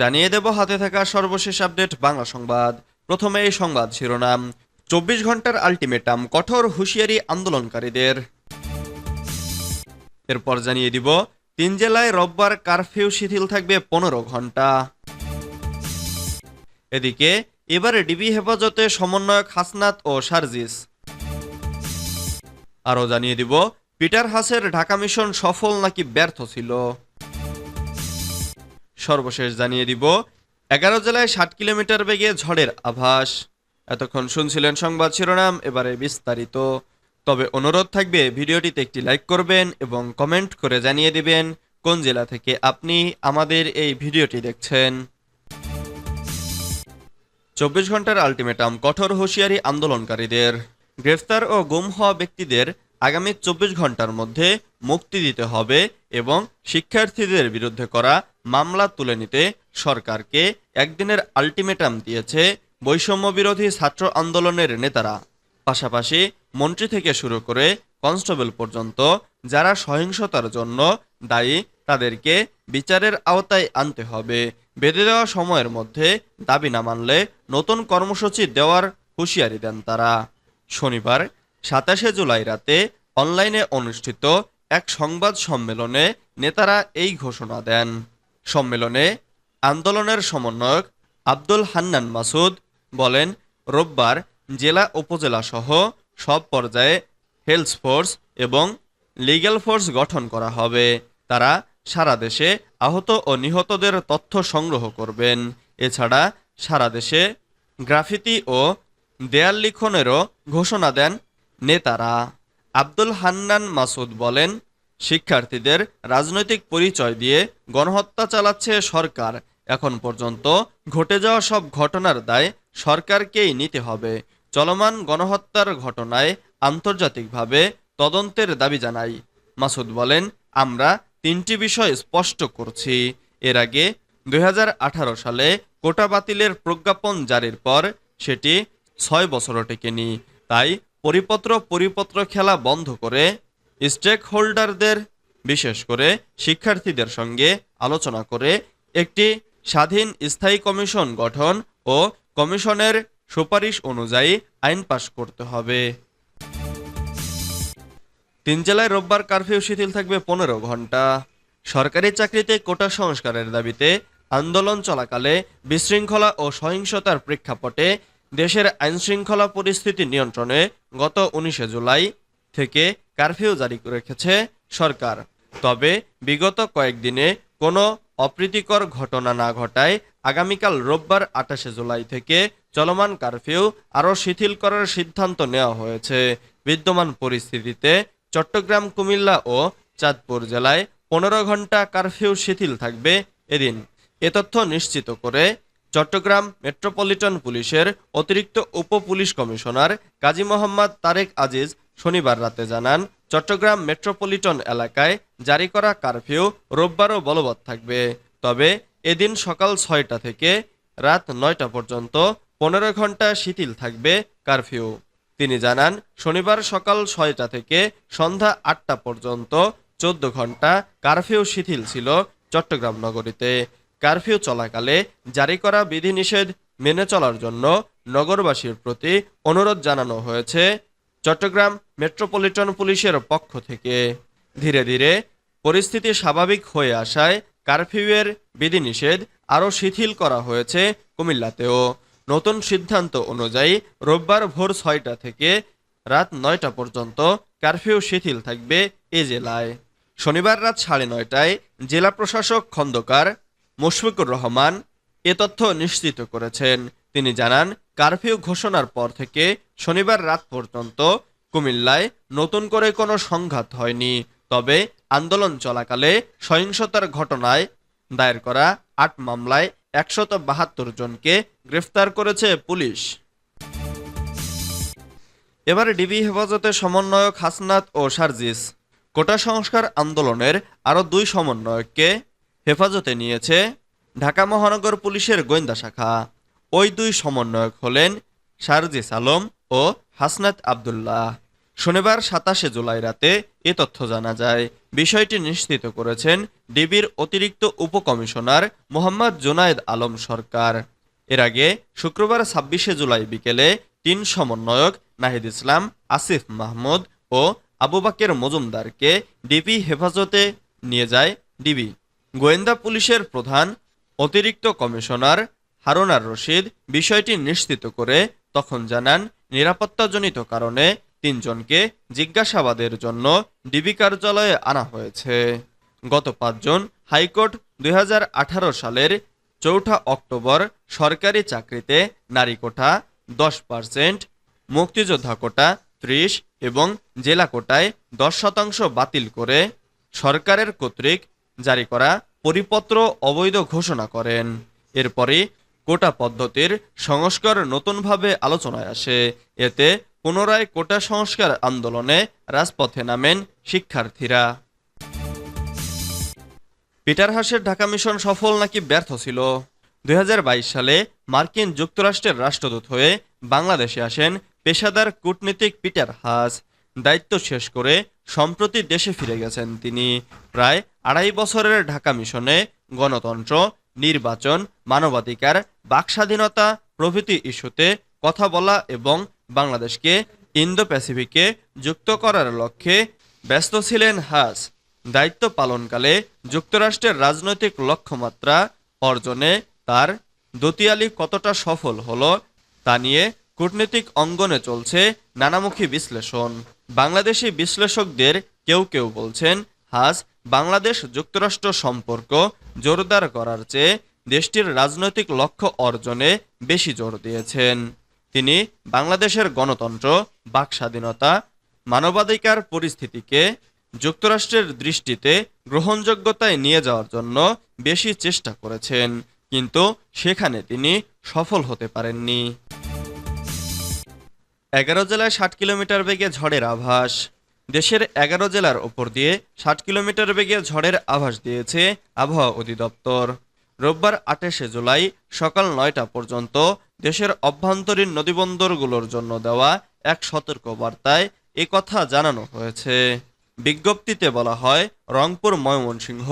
জানিয়ে দেব হাতে থাকা সর্বশেষ আপডেট বাংলা সংবাদ। প্রথমে এই সংবাদ শিরোনাম। চব্বিশ ঘণ্টার আলটিমেটাম, কঠোর হুঁশিয়ারি আন্দোলনকারীদের। এরপর জানিয়ে দিব, তিন জেলায় রোববার কারফিউ শিথিল থাকবে পনেরো ঘণ্টা। এদিকে, এবারে ডিবি হেফাজতে সমন্বয়ক হাসনাত ও সার্জিস। আরও জানিয়ে দিব, পিটার হাসের ঢাকা মিশন সফল নাকি ব্যর্থ ছিল? সর্বশেষ জানিয়ে দিব। এগারো জেলায় ষাট কিলোমিটার বেগে ঝড়ের আভাস। এতক্ষণ শুনছিলেন সংবাদ শিরোনাম, এবারে বিস্তারিত। তবে অনুরোধ থাকবে, ভিডিওটিতে একটি লাইক করবেন এবং কমেন্ট করে জানিয়ে দিবেন কোন জেলা থেকে আপনি আমাদের এই ভিডিওটি দেখছেন। চব্বিশ ঘণ্টার আলটিমেটাম, কঠোর হুঁশিয়ারি আন্দোলনকারীদের। গ্রেফতার ও গুম হওয়া ব্যক্তিদের আগামী চব্বিশ ঘণ্টার মধ্যে মুক্তি দিতে হবে এবং শিক্ষার্থীদের বিরুদ্ধে করা মামলা তুলে নিতে সরকারকে একদিনের আলটিমেটাম দিয়েছে বৈষম্য বিরোধী ছাত্র আন্দোলনের নেতারা। পাশাপাশি মন্ত্রী থেকে শুরু করে কনস্টেবল পর্যন্ত যারা সহিংসতার জন্য দায়ী, তাদেরকে বিচারের আওতায় আনতে হবে। বেঁধে দেওয়া সময়ের মধ্যে দাবি না মানলে নতুন কর্মসূচি দেওয়ার হুঁশিয়ারি দেন তারা। শনিবার, সাতাশে জুলাই রাতে অনলাইনে অনুষ্ঠিত এক সংবাদ সম্মেলনে নেতারা এই ঘোষণা দেন। সম্মেলনে আন্দোলনের সমন্বয়ক আব্দুল হান্নান মাসুদ বলেন, রোববার জেলা উপজেলা সহ সব পর্যায়ে হেলথ ফোর্স এবং লিগ্যাল ফোর্স গঠন করা হবে। তারা সারা দেশে আহত ও নিহতদের তথ্য সংগ্রহ করবেন। এছাড়া সারা দেশে গ্রাফিতি ও দেয়াল লিখনেরও ঘোষণা দেন নেতারা। আব্দুল হান্নান মাসুদ বলেন শিক্ষার্থীদের রাজনৈতিক পরিচয় দিয়ে গণহত্যা চালাচ্ছে সরকার। এখন পর্যন্ত ঘটে যাওয়া সব ঘটনার দায় সরকারকেই নিতে হবে। চলমান গণহত্যার ঘটনায় আন্তর্জাতিকভাবে তদন্তের দাবি জানাই। মাসুদ বলেন, আমরা তিনটি বিষয় স্পষ্ট করছি। এর আগে দু হাজার আঠারো সালে কোটা বাতিলের প্রজ্ঞাপন জারির পর সেটি ছয় বছরও টেকেনি। তাই পরিপত্র পরিপত্র খেলা বন্ধ করে স্টেক হোল্ডারদের বিশেষ করে শিক্ষার্থীদের সঙ্গে আলোচনা করে একটি স্বাধীন স্থায়ী কমিশন গঠন ও কমিশনের সুপারিশ অনুযায়ী আইন পাশ করতে হবে। তিন জেলায় রোববার কারফিউ শিথিল থাকবে পনেরো ঘণ্টা সরকারি চাকরিতে কোটা সংস্কারের দাবিতে আন্দোলন চলাকালে বিশৃঙ্খলা ও সহিংসতার প্রেক্ষাপটে দেশের আইনশৃঙ্খলা পরিস্থিতি নিয়ন্ত্রণে গত উনিশে জুলাই থেকে কারফিউ জারি রেখেছে সরকার। তবে বিগত কয়েকদিনে কোনো অপ্রীতিকর ঘটনা না ঘটায় আগামীকাল রোববার আঠাশে জুলাই থেকে চলমান কারফিউ আরও শিথিল করার সিদ্ধান্ত নেওয়া হয়েছে। বিদ্যমান পরিস্থিতিতে চট্টগ্রাম, কুমিল্লা ও চাঁদপুর জেলায় পনেরো ঘণ্টা কারফিউ শিথিল থাকবে এদিন। এ তথ্য নিশ্চিত করে চট্টগ্রাম মেট্রোপলিটন পুলিশের অতিরিক্ত উপ পুলিশ কমিশনার কাজী মোহাম্মদ তারেক আজিজ শনিবার রাতে জানান, চট্টগ্রাম মেট্রোপলিটন এলাকায় জারি করা কারফিউ রোববারও বলবৎ থাকবে। তবে এদিন সকাল ছয়টা থেকে রাত নয়টা পর্যন্ত পনেরো ঘণ্টা শিথিল থাকবে কারফিউ। তিনি জানান, শনিবার সকাল ছয়টা থেকে সন্ধ্যা আটটা পর্যন্ত চোদ্দ ঘণ্টা কারফিউ শিথিল ছিল চট্টগ্রাম নগরীতে। কারফিউ চলাকালে জারি করা বিধিনিষেধ মেনে চলার জন্য নগরবাসীর প্রতি অনুরোধ জানানো হয়েছে চট্টগ্রাম মেট্রোপলিটন পুলিশের পক্ষ থেকে। ধীরে ধীরে পরিস্থিতি স্বাভাবিক হয়ে আসায় কারফিউয়ের বিধিনিষেধ আরও শিথিল করা হয়েছে কুমিল্লাতেও। নতুন সিদ্ধান্ত অনুযায়ী রোববার ভোর ছয়টা থেকে রাত নয়টা পর্যন্ত কারফিউ শিথিল থাকবে এ জেলায়। শনিবার রাত সাড়ে নয়টায় জেলা প্রশাসক খন্দকার মুশফিকুর রহমান এ তথ্য নিশ্চিত করেছেন। তিনি জানান কারফিউ ঘোষণার পর থেকে শনিবার রাত পর্যন্ত কুমিল্লায় নতুন করে কোনো সংঘাত হয়নি। তবে আন্দোলন চলাকালে সহিংসতার ঘটনায় দায়ের করা আট মামলায় একশত বাহাত্তর জনকে গ্রেফতার করেছে পুলিশ। এবার ডিবি হেফাজতে সমন্বয়ক হাসনাত ও সার্জিস। কোটা সংস্কার আন্দোলনের আরও দুই সমন্বয়ককে হেফাজতে নিয়েছে ঢাকা মহানগর পুলিশের গোয়েন্দা শাখা। ওই দুই সমন্বয়ক হলেন সারজিস আলম ও হাসনাত আবদুল্লাহ। শনিবার সাতাশে জুলাই রাতে এ তথ্য জানা যায়। বিষয়টি নিশ্চিত করেছেন ডিবির অতিরিক্ত উপকমিশনার মোহাম্মদ জোনায়েদ আলম সরকার। এর আগে শুক্রবার ছাব্বিশে জুলাই বিকেলে তিন সমন্বয়ক নাহিদ ইসলাম, আসিফ মাহমুদ ও আবু বাকের মজুমদারকে ডিবি হেফাজতে নিয়ে যায় ডিবি। গোয়েন্দা পুলিশের প্রধান অতিরিক্ত কমিশনার হারুনার রশিদ বিষয়টি নিশ্চিত করে তখন জানান, নিরাপত্তাজনিত কারণে তিনজনকে জিজ্ঞাসাবাদের জন্য ডিবি কার্যালয়ে আনা হয়েছে। গত পাঁচজন হাইকোর্ট দুই হাজার আঠারো সালের চৌঠা অক্টোবর সরকারি চাকরিতে নারী কোটা দশ পার্সেন্ট, মুক্তিযোদ্ধা কোটা ত্রিশ এবং জেলা কোটায় দশ শতাংশ বাতিল করে সরকারের কর্তৃক জারি করা পরিপত্র অবৈধ ঘোষণা করেন। এরপরই কোটা পদ্ধতির সংস্কার নতুনভাবে আলোচনায় আসে। এতে পুনরায় কোটা সংস্কার আন্দোলনে রাজপথে নামেন শিক্ষার্থীরা। পিটার হাসের ঢাকা মিশন সফল নাকি ব্যর্থ ছিল? দুই হাজার বাইশ সালে মার্কিন যুক্তরাষ্ট্রের রাষ্ট্রদূত হয়ে বাংলাদেশে আসেন পেশাদার কূটনীতিক পিটার হাস। দায়িত্ব শেষ করে সম্প্রতি দেশে ফিরে গেছেন তিনি। প্রায় আড়াই বছরের ঢাকা মিশনে গণতন্ত্র নির্বাচন, মানবাধিকার, বাকস্বাধীনতা প্রভৃতি ইস্যুতে কথা বলা এবং বাংলাদেশকে ইন্দো প্যাসিফিকে যুক্ত করার লক্ষ্যে ব্যস্ত ছিলেন হাস। দায়িত্ব পালনকালে যুক্তরাষ্ট্রের রাজনৈতিক লক্ষ্যমাত্রা অর্জনে তার দতিয়ালি কতটা সফল হলো তা নিয়ে কূটনৈতিক অঙ্গনে চলছে নানামুখী বিশ্লেষণ। বাংলাদেশি বিশ্লেষকদের কেউ কেউ বলছেন হাস বাংলাদেশ যুক্তরাষ্ট্র সম্পর্ক জোরদার করার চেয়ে দেশটির রাজনৈতিক লক্ষ্য অর্জনে বেশি জোর দিয়েছেন। তিনি বাংলাদেশের গণতন্ত্র বাকস্বাধীনতা মানবাধিকার পরিস্থিতিকে যুক্তরাষ্ট্রের দৃষ্টিতে গ্রহণযোগ্যতায় নিয়ে যাওয়ার জন্য বেশি চেষ্টা করেছেন, কিন্তু সেখানে তিনি সফল হতে পারেননি। এগারো জেলায় ষাট কিলোমিটার বেগে ঝড়ের আভাস। দেশের এগারো জেলার ওপর দিয়ে ষাট কিলোমিটার বেগে ঝড়ের আভাস দিয়েছে আবহাওয়া অধিদপ্তর। রোববার আঠাশে জুলাই সকাল নয়টা পর্যন্ত দেশের অভ্যন্তরীণ নদীবন্দরগুলোর জন্য দেওয়া এক সতর্ক বার্তায় কথা জানানো হয়েছে। বিজ্ঞপ্তিতে বলা হয়, রংপুর, ময়মনসিংহ,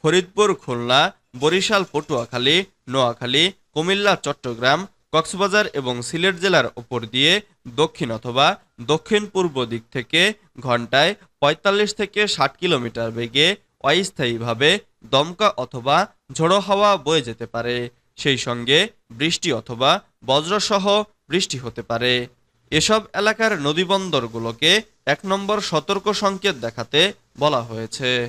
ফরিদপুর, খুলনা, বরিশাল, পটুয়াখালী, নোয়াখালী, কুমিল্লা, চট্টগ্রাম কক্সবাজার এবং সিলেট জেলার উপর দিয়ে দক্ষিণ অথবা দক্ষিণ পূর্ব দিক থেকে ঘন্টায় ৪৫ থেকে ষাট কিলোমিটার বেগে অস্থায়ীভাবে দমকা অথবা ঝোড়ো হাওয়া বয়ে যেতে পারে। সেই সঙ্গে বৃষ্টি অথবা বজ্রসহ বৃষ্টি হতে পারে। এসব এলাকার নদীবন্দরগুলোকে এক নম্বর সতর্ক সংকেত দেখাতে বলা হয়েছে।